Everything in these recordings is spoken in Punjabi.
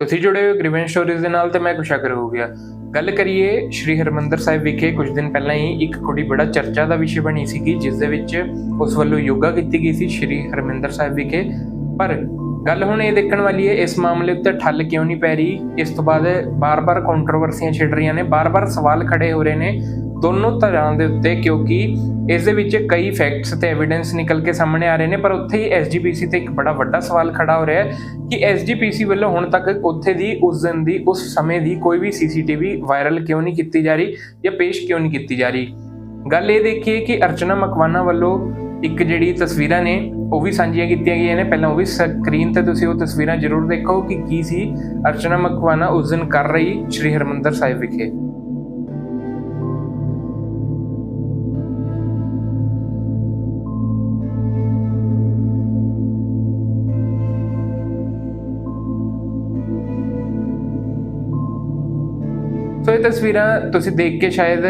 ਤੁਸੀਂ ਜੁੜੇ ਹੋ ਗ੍ਰੀਵੈਂਸ ਸਟੋਰੀਜ਼ ਦੇ ਨਾਲ ਤੇ ਮੈਂ ਕੁਸ਼ਾਕਰ ਹੋ ਗਿਆ ਗੱਲ ਕਰੀਏ ਸ਼੍ਰੀ ਹਰਮੰਦਰ ਸਾਹਿਬ ਵਿਖੇ, ਕੁਝ ਦਿਨ ਪਹਿਲਾਂ ਹੀ ਇੱਕ ਕੁੜੀ ਬੜਾ ਚਰਚਾ ਦਾ ਵਿਸ਼ੇ ਬਣੀ ਸੀਗੀ, ਜਿਸ ਦੇ ਵਿੱਚ ਉਸ ਵੱਲੋਂ ਯੋਗਾ ਕੀਤੀ ਗਈ ਸੀ ਸ਼੍ਰੀ ਹਰਮੰਦਰ ਸਾਹਿਬ ਵਿਖੇ। ਪਰ ਗੱਲ ਹੁਣ ਇਹ ਦੇਖਣ ਵਾਲੀ ਹੈ, ਇਸ ਮਾਮਲੇ ਉੱਤੇ ਠੱਲ ਕਿਉਂ ਨਹੀਂ ਪੈ ਰਹੀ? ਇਸ ਤੋਂ ਬਾਅਦ ਬਾਰ-ਬਾਰ ਕੰਟਰੋਵਰਸੀਆਂ ਛਿੜ ਰਹੀਆਂ ਨੇ, ਬਾਰ-ਬਾਰ ਸਵਾਲ ਖੜੇ ਹੋ ਰਹੇ ਨੇ। ਦੋਨੋਂ ਧਿਰਾਂ ਦੇ ਉੱਤੇ, ਕਿਉਂਕਿ ਇਸ ਦੇ ਵਿੱਚ ਕਈ ਫੈਕਟਸ ਤੇ ਐਵੀਡੈਂਸ ਨਿਕਲ ਕੇ ਸਾਹਮਣੇ ਆ ਰਹੇ ਨੇ, ਪਰ ਉੱਥੇ ਹੀ ਐਸਜੀਪੀਸੀ ਤੇ ਇੱਕ ਬੜਾ ਵੱਡਾ ਸਵਾਲ ਖੜਾ ਹੋ ਰਿਹਾ ਹੈ ਕਿ ਐਸਜੀਪੀਸੀ ਵੱਲੋਂ ਹੁਣ ਤੱਕ ਉੱਥੇ ਦੀ, ਉਸ ਦਿਨ ਦੀ, ਉਸ ਸਮੇਂ ਦੀ ਕੋਈ ਵੀ ਸੀਸੀਟੀਵੀ ਵਾਇਰਲ ਕਿਉਂ ਨਹੀਂ ਕੀਤੀ ਜਾ ਰਹੀ ਜਾਂ ਪੇਸ਼ ਕਿਉਂ ਨਹੀਂ ਕੀਤੀ ਜਾ ਰਹੀ? ਗੱਲ ਇਹ ਦੇਖੀਏ ਕਿ ਅਰਚਨਾ ਮਕਵਾਨਾ ਵੱਲੋਂ ਇੱਕ ਜਿਹੜੀ ਤਸਵੀਰਾਂ ਨੇ, ਉਹ ਵੀ ਸਾਂਝੀਆਂ ਕੀਤੀਆਂ ਗਈਆਂ ਨੇ। ਪਹਿਲਾਂ ਉਹ ਵੀ ਸਕਰੀਨ ਤੇ ਤੁਸੀਂ ਉਹ ਤਸਵੀਰਾਂ ਜ਼ਰੂਰ ਦੇਖੋ ਕਿ ਕੀ ਸੀ ਅਰਚਨਾ ਮਕਵਾਨਾ ਉਸ ਦਿਨ ਕਰ ਰਹੀ ਸ਼੍ਰੀ ਹਰਮੰਦਰ ਸਾਹਿਬ ਵਿਖੇ। ਸੋ ਇਹ ਤਸਵੀਰਾਂ ਤੁਸੀਂ ਦੇਖ ਕੇ ਸ਼ਾਇਦ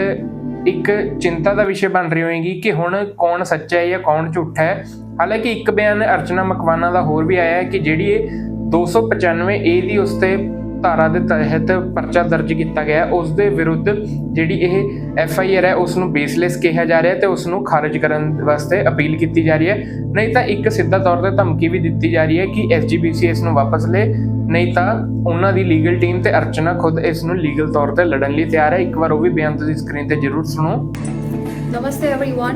ਇੱਕ ਚਿੰਤਾ ਦਾ ਵਿਸ਼ੇ ਬਣ ਰਹੀ ਹੋਏਗੀ ਕਿ ਹੁਣ ਕੌਣ ਸੱਚਾ ਹੈ ਜਾਂ ਕੌਣ ਝੂਠਾ ਹੈ। ਹਾਲਾਂਕਿ ਇੱਕ ਬਿਆਨ ਅਰਚਨਾ ਮਕਵਾਨਾ ਦਾ ਹੋਰ ਵੀ ਆਇਆ ਹੈ ਕਿ ਜਿਹੜੀ ਇਹ 295 ਏ ਦੀ ਉਸ ਤੇ ਧਾਰਾ ਦੇ ਤਹਿਤ ਪਰਚਾ ਦਰਜ ਕੀਤਾ ਗਿਆ ਹੈ, ਉਸ ਦੇ ਵਿਰੁੱਧ ਜਿਹੜੀ ਇਹ ਐਫ ਆਈ ਆਰ ਹੈ ਉਸ ਨੂੰ ਬੇਸਲੈਸ ਕਿਹਾ ਜਾ ਰਿਹਾ ਹੈ ਤੇ ਉਸ ਨੂੰ ਖਾਰਜ ਕਰਨ ਵਾਸਤੇ ਅਪੀਲ ਕੀਤੀ ਜਾ ਰਹੀ ਹੈ ਨਹੀਂ ਤਾਂ ਇੱਕ ਸਿੱਧਾ ਤੌਰ ਤੇ ਧਮਕੀ ਵੀ ਦਿੱਤੀ ਜਾ ਰਹੀ ਹੈ ਕਿ ਐਸਜੀਪੀਸੀ ਇਸ ਨੂੰ ਵਾਪਸ ਲੈ ਨਹੀਂ ਤਾਂ ਉਹਨਾਂ ਦੀ ਲੀਗਲ ਟੀਮ ਤੇ ਅਰਚਨਾ ਖੁਦ ਇਸ ਨੂੰ ਲੀਗਲ ਤੌਰ ਤੇ ਲੜਨ ਲਈ ਤਿਆਰ ਹੈ ਇੱਕ ਵਾਰ ਉਹ ਵੀ ਬਿਆਨ ਤੁਸੀਂ ਸਕਰੀਨ ਤੇ ਜ਼ਰੂਰ ਸੁਣੋ नमस्ते एवरीवन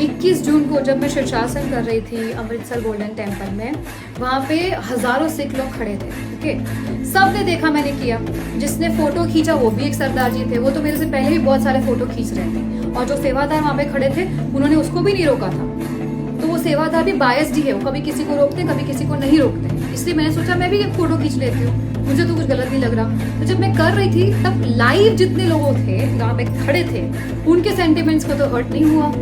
21 जून को जब मैं शीर्षासन कर रही थी अमृतसर गोल्डन टेंपल में, वहाँ पे हज़ारों सिख लोग खड़े थे ओके सबने देखा मैंने किया। जिसने फ़ोटो खींचा वो भी एक सरदार जी थे। वो तो मेरे से पहले भी बहुत सारे फ़ोटो खींच रहे थे। और जो सेवादार वहाँ पे खड़े थे, उन्होंने उसको भी नहीं रोका था। तो वो सेवादार भी बायस्ड ही है। वो कभी किसी को रोकते, कभी किसी को नहीं रोकते। इसलिए मैंने सोचा, मैं भी एक फ़ोटो खींच लेती हूँ। मुझे तो कुछ गलत नहीं लग रहा। तो जब मैं कर रही थी, तब लाइव जितने लोग थे, जहाँ पे खड़े थे, उनके सेंटिमेंट्स को तो हर्ट नहीं हुआ।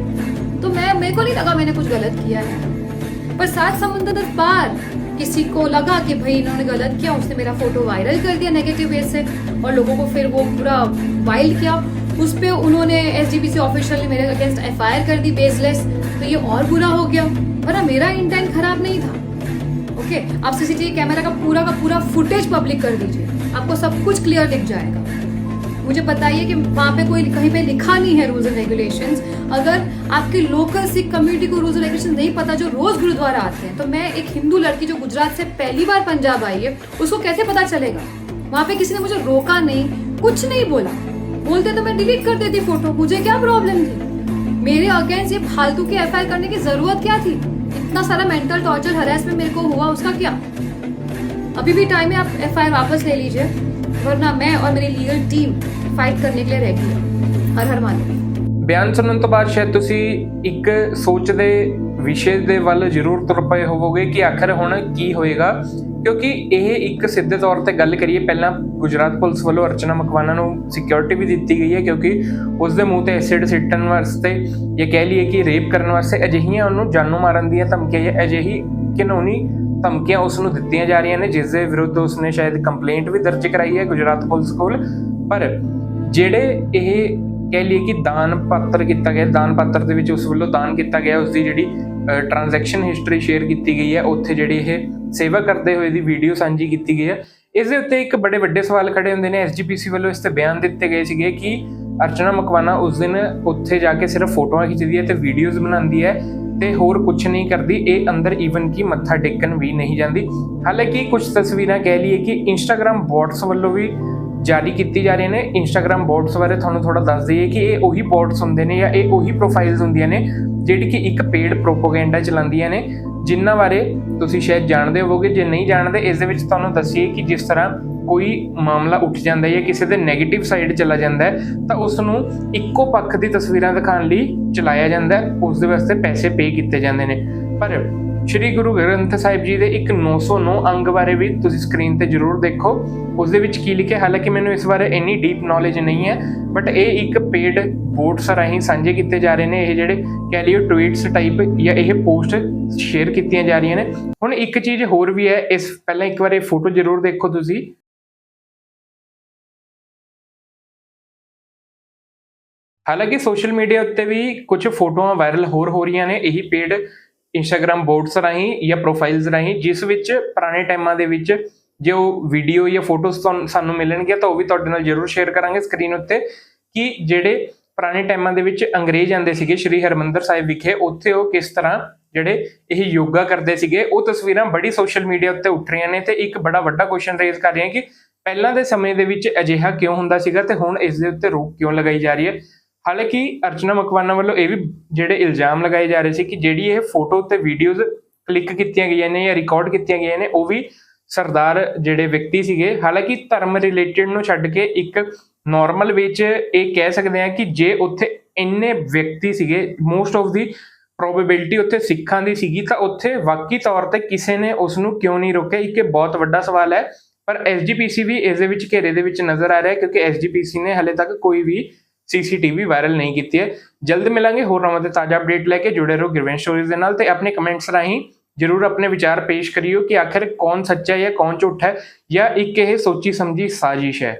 तो मैं, मेरे को नहीं लगा मैंने कुछ गलत किया है। पर सात समंदर पार किसी को लगा कि भाई इन्होंने गलत किया, उसने मेरा फ़ोटो वायरल कर दिया नेगेटिव वे से, और लोगों को फिर वो पूरा वाइल्ड किया। उस पर उन्होंने S D P C official ने मेरे अगेंस्ट एफ़ आई आर कर दी बेसलेस तो ये और बुरा हो गया। वरना मेरा इंटेंट खराब नहीं था। ओके आप सीसीटीवी कैमरा का पूरा का पूरा फुटेज पब्लिक कर दीजिए। आपको सब कुछ क्लियर दिख जाएगा। मुझे बताइए कि वहाँ पे कोई कहीं पे लिखा नहीं है रूल्स एंड रेगुलेशंस अगर आपके लोकल सिख कम्युनिटी को रूल्स एंड रेगुलेशन नहीं पता जो रोज गुरुद्वारा आते हैं तो मैं एक हिंदू लड़की जो गुजरात से पहली बार पंजाब आई है, उसको कैसे पता चलेगा? वहाँ पे किसी ने मुझे रोका नहीं, कुछ नहीं बोला। बोलते तो मैं डिलीट कर देती फ़ोटो मुझे क्या प्रॉब्लम थी? मेरे अगेंस्ट ये फालतू की एफ़ करने की ज़रूरत क्या थी? इतना सारा मेंटल टॉर्चर हरेसमेंट मेरे को हुआ, उसका क्या? अभी भी टाइम है आप एफआईआर वापस ले लीजिए। वरना मैं और मेरी लीगल टीम फाइट करने के लिए रेडी है हर हर महादेव ਬਿਆਨ ਸੁਣਨ ਤੋਂ ਬਾਅਦ ਸ਼ਾਇਦ ਤੁਸੀਂ ਇੱਕ ਸੋਚਦੇ ਵਿਸ਼ੇ ਦੇ ਵੱਲ ਜ਼ਰੂਰ ਤੁਰ ਪਏ ਹੋਵੋਗੇ ਕਿ ਆਖਰ ਹੁਣ ਕੀ ਹੋਏਗਾ ਕਿਉਂਕਿ ਇਹ ਇੱਕ ਸਿੱਧੇ ਤੌਰ ਤੇ ਗੱਲ ਕਰੀਏ ਪਹਿਲਾਂ ਗੁਜਰਾਤ ਪੁਲਿਸ ਵੱਲੋਂ ਅਰਚਨਾ ਮਕਵਾਨਾ ਨੂੰ ਸਿਕਿਉਰਿਟੀ ਵੀ ਦਿੱਤੀ ਗਈ ਹੈ ਕਿਉਂਕਿ ਉਸ ਦੇ ਮੂੰਹ ਤੇ ਐਸਿਡ ਸਿੱਟਣ ਵਾਸਤੇ ਜਾਂ ਕਹਿ ਲਈਏ ਕਿ ਰੇਪ ਕਰਨ ਵਾਸਤੇ ਅਜਿਹੀਆਂ ਉਹਨੂੰ ਜਾਨੋਂ ਮਾਰਨ ਦੀਆਂ ਧਮਕੀਆਂ ਜਾਂ ਅਜਿਹੀ ਕਾਨੂੰਨੀ ਧਮਕੀਆਂ ਉਸ ਨੂੰ ਦਿੱਤੀਆਂ ਜਾ ਰਹੀਆਂ ਨੇ, ਜਿਸ ਦੇ ਵਿਰੁੱਧ ਉਸਨੇ ਸ਼ਾਇਦ ਕੰਪਲੇਂਟ ਵੀ ਦਰਜ ਕਰਾਈ ਹੈ ਗੁਜਰਾਤ ਪੁਲਿਸ ਕੋਲ। ਪਰ ਜਿਹੜੇ ਇਹ ਕਹਿ ਲਈਏ ਕਿ ਦਾਨ ਪਾਤਰ ਕੀਤਾ ਗਿਆ, ਦਾਨ ਪਾਤਰ ਦੇ ਵਿੱਚ ਉਸ ਵੱਲੋਂ ਦਾਨ ਕੀਤਾ ਗਿਆ ਉਸ ਦੀ ਜਿਹੜੀ ਟ੍ਰਾਂਜੈਕਸ਼ਨ ਹਿਸਟਰੀ ਸ਼ੇਅਰ ਕੀਤੀ ਗਈ ਹੈ, ਉੱਥੇ ਜਿਹੜੀ ਇਹ ਸੇਵਾ ਕਰਦੇ ਹੋਏ ਦੀ ਵੀਡੀਓ ਸਾਂਝੀ ਕੀਤੀ ਗਈ ਹੈ। ਇਸ ਦੇ ਉੱਤੇ ਇੱਕ ਬੜੇ ਵੱਡੇ ਸਵਾਲ ਖੜੇ ਹੁੰਦੇ ਨੇ। ਐਸਜੀਪੀਸੀ ਵੱਲੋਂ ਇਸ ਤੇ ਬਿਆਨ ਦਿੱਤੇ ਗਏ ਸੀਗੇ ਕਿ ਅਰਚਨਾ ਮਕਵਾਨਾ ਉਸ ਦਿਨ ਉੱਥੇ ਜਾ ਕੇ ਸਿਰਫ ਫੋਟੋਆਂ ਖਿੱਚਦੀ ਹੈ ਤੇ ਵੀਡੀਓਜ਼ ਬਣਾਉਂਦੀ ਹੈ। ਤੇ ਹੋਰ ਕੁਝ ਨਹੀਂ ਕਰਦੀ, ਇਹ ਅੰਦਰ ਈਵਨ ਕਿ ਮੱਥਾ ਟੇਕਣ ਵੀ ਨਹੀਂ ਜਾਂਦੀ। ਹਾਲਾਂਕਿ ਕੁਝ ਤਸਵੀਰਾਂ ਕਹਿ ਲਈਏ ਕਿ ਇੰਸਟਾਗ੍ਰam ਬੋਟਸ ਵੱਲੋਂ ਵੀ ਜਾਰੀ ਕੀਤੀ ਜਾ ਰਹੀਆਂ ਨੇ। ਇੰਸਟਾਗ੍ਰam ਬੋਟਸ ਬਾਰੇ ਤੁਹਾਨੂੰ ਥੋੜਾ ਦੱਸ ਦਈਏ ਕਿ ਇਹ ਉਹੀ ਬੋਟਸ ਹੁੰਦੇ ਨੇ ਜਾਂ ਇਹ ਉਹੀ ਪ੍ਰੋਫਾਈਲਸ ਹੁੰਦੀਆਂ ਨੇ, ਜਿਹੜੀ ਕਿ ਇੱਕ ਪੇਡ ਪ੍ਰੋਪਾਗੈਂਡਾ ਚਲਾਉਂਦੀਆਂ ਨੇ, ਜਿਨ੍ਹਾਂ ਬਾਰੇ ਤੁਸੀਂ ਸ਼ਾਇਦ ਜਾਣਦੇ ਹੋਵੋਗੇ। ਜੇ ਨਹੀਂ ਜਾਣਦੇ, ਇਸ ਦੇ ਵਿੱਚ ਤੁਹਾਨੂੰ ਦੱਸੀਏ ਕਿ ਜਿਸ ਤਰ੍ਹਾਂ ਕੋਈ ਮਾਮਲਾ ਉੱਠ ਜਾਂਦਾ ਹੈ ਜਾਂ ਕਿਸੇ ਦੇ 네ਗੇਟਿਵ ਸਾਈਡ ਚਲਾ ਜਾਂਦਾ ਹੈ, ਤਾਂ ਉਸ ਨੂੰ ਇੱਕੋ ਪੱਖ ਦੀ ਤਸਵੀਰਾਂ ਦਿਖਾਉਣ ਲਈ ਚਲਾਇਆ ਜਾਂਦਾ ਹੈ, ਉਸ ਦੇ ਵਾਸਤੇ ਪੈਸੇ ਪੇ ਕੀਤੇ ਜਾਂਦੇ ਨੇ। ਪਰ ਸ਼੍ਰੀ ਗੁਰੂ ਗ੍ਰੰਥ ਸਾਹਿਬ ਜੀ ਦੇ ਇੱਕ 909 ਅੰਗ ਬਾਰੇ ਵੀ ਤੁਸੀਂ ਸਕਰੀਨ ਤੇ ਜ਼ਰੂਰ ਦੇਖੋ। ਉਸ ਦੇ ਵਿੱਚ ਕੀ ਲਿਖਿਆ, ਹਾਲਾਂਕਿ ਮੈਨੂੰ ਇਸ ਬਾਰੇ ਇੰਨੀ ਡੀਪ ਨੌਲੇਜ ਨਹੀਂ ਹੈ ਬਟ ਇਹ ਇੱਕ ਪੇਡ ਬੋਟਸ ਰਾਹੀਂ ਸਾਂਝੇ ਕੀਤੇ ਜਾ ਰਹੇ ਨੇ, ਇਹ ਜਿਹੜੇ ਕਹਿ ਲਿਓ ਟਵੀਟਸ ਟਾਈਪ ਜਾਂ ਇਹ ਪੋਸਟ ਸ਼ੇਅਰ ਕੀਤੀਆਂ ਜਾ ਰਹੀਆਂ ਨੇ। ਹੁਣ ਇੱਕ ਚੀਜ਼ ਹੋਰ ਵੀ ਹੈ, ਇਸ ਪਹਿਲਾਂ ਇੱਕ ਵਾਰ ਇਹ ਫੋਟੋ ਜ਼ਰੂਰ ਦੇਖੋ ਤੁਸੀਂ। ਹਾਲਾਂਕਿ ਸੋਸ਼ਲ ਮੀਡੀਆ ਉੱਤੇ ਵੀ ਕੁਝ ਫੋਟੋਆਂ ਵਾਇਰਲ ਹੋਰ ਹੋ ਰਹੀਆਂ ਨੇ, ਇਹੀ ਪੇਡ ਇੰਸਟਾਗ੍ਰam ਬੋਰਡਸ ਰਾਹੀਂ ਜਾਂ ਪ੍ਰੋਫਾਈਲਸ ਰਾਹੀਂ, ਜਿਸ ਵਿੱਚ ਪੁਰਾਣੇ ਟਾਈਮਾਂ ਦੇ ਵਿੱਚ ਜੇ ਉਹ ਵੀਡੀਓ ਜਾਂ ਫੋਟੋਜ਼ ਤੁਹਾਨੂੰ ਸਾਨੂੰ ਮਿਲਣਗੀਆਂ ਤਾਂ ਉਹ ਵੀ ਤੁਹਾਡੇ ਨਾਲ ਜ਼ਰੂਰ ਸ਼ੇਅਰ ਕਰਾਂਗੇ ਸਕਰੀਨ ਉੱਤੇ ਕਿ ਜਿਹੜੇ ਪੁਰਾਣੇ ਟਾਈਮਾਂ ਦੇ ਵਿੱਚ ਅੰਗਰੇਜ਼ ਆਂਦੇ ਸੀਗੇ ਸ਼੍ਰੀ ਹਰਮੰਦਰ ਸਾਹਿਬ ਵਿਖੇ, ਉੱਥੇ ਉਹ ਕਿਸ ਤਰ੍ਹਾਂ ਜਿਹੜੇ ਇਹ ਯੋਗਾ ਕਰਦੇ ਸੀਗੇ, ਉਹ ਤਸਵੀਰਾਂ ਬੜੀ ਸੋਸ਼ਲ ਮੀਡੀਆ ਉੱਤੇ ਉੱਠ ਰਹੀਆਂ ਨੇ ਤੇ ਇੱਕ ਬੜਾ ਵੱਡਾ ਕੁਐਸਚਨ ਰੇਜ਼ ਕਰ ਰਹੇ ਹਾਂ ਕਿ ਪਹਿਲਾਂ ਦੇ ਸਮੇਂ ਦੇ ਵਿੱਚ ਅਜਿਹਾ ਕਿਉਂ ਹੁੰਦਾ ਸੀਗਾ ਤੇ ਹੁਣ ਇਸ ਦੇ ਉੱਤੇ ਰੋਕ ਕਿਉਂ ਲਗਾਈ ਜਾ ਰਹੀ ਹੈ? ਹਾਲਾਂਕਿ ਅਰਚਨਾ ਮਕਵਾਨਾ ਵੱਲੋਂ ਇਹ ਵੀ ਜਿਹੜੇ ਇਲਜ਼ਾਮ ਲਗਾਏ ਜਾ ਰਹੇ ਸੀ ਕਿ ਜਿਹੜੀ ਇਹ ਫੋਟੋ ਤੇ ਵੀਡੀਓਜ਼ ਕਲਿੱਕ ਕੀਤੀਆਂ ਗਈਆਂ ਨੇ ਜਾਂ ਰਿਕਾਰਡ ਕੀਤੀਆਂ ਗਈਆਂ ਨੇ, ਉਹ ਵੀ ਸਰਦਾਰ ਜਿਹੜੇ ਵਿਅਕਤੀ ਸੀਗੇ, ਹਾਲਾਂਕਿ ਧਰਮ ਰਿਲੇਟਡ ਨੂੰ ਛੱਡ ਕੇ ਇੱਕ ਨਾਰਮਲ ਵਿੱਚ ਇਹ ਕਹਿ ਸਕਦੇ ਆ ਕਿ ਜੇ ਉੱਥੇ ਇੰਨੇ ਵਿਅਕਤੀ ਸੀਗੇ ਮੋਸਟ ਆਫ ਦੀ ਪ੍ਰੋਬੇਬਿਲਿਟੀ ਉੱਥੇ ਸਿੱਖਾਂ ਦੀ ਸੀਗੀ, ਤਾਂ ਉੱਥੇ ਵਾਕਈ ਤੌਰ ਤੇ ਕਿਸੇ ਨੇ ਉਸ ਨੂੰ ਕਿਉਂ ਨਹੀਂ ਰੋਕਿਆ? ਇੱਕ ਬਹੁਤ ਵੱਡਾ ਸਵਾਲ ਹੈ, ਪਰ ਐਸਜੀਪੀਸੀ ਵੀ ਇਸ ਦੇ ਵਿੱਚ ਘੇਰੇ ਦੇ ਵਿੱਚ ਨਜ਼ਰ ਆ ਰਿਹਾ ਹੈ, ਕਿਉਂਕਿ ਐਸਜੀਪੀਸੀ ਨੇ ਹਲੇ ਤੱਕ ਕੋਈ ਵੀ ਸੀਸੀਟੀਵੀ ਵਾਇਰਲ ਨਹੀਂ ਕੀਤੀ ਹੈ। ਜਲਦ ਮਿਲਾਂਗੇ ਹੋਰ ਨਵਾਂ ਤੇ ਤਾਜ਼ਾ ਅਪਡੇਟ ਲੈ ਕੇ, ਜੁੜੇ ਰਹੋ ਗਿਰਵਨ ਸਟੋਰੀਜ਼ ਦੇ ਨਾਲ ਤੇ ਆਪਣੇ ਕਮੈਂਟਸ ਰਾਹੀਂ ਜਰੂਰ ਆਪਣੇ ਵਿਚਾਰ ਪੇਸ਼ ਕਰਿਓ ਕਿ ਆਖਿਰ ਕੌਣ ਸੱਚਾ ਹੈ ਜਾਂ ਕੌਣ ਝੂਠਾ ਹੈ ਜਾਂ ਇੱਕ ਇਹ ਸੋਚੀ ਸਮਝੀ ਸਾਜ਼ਿਸ਼ ਹੈ।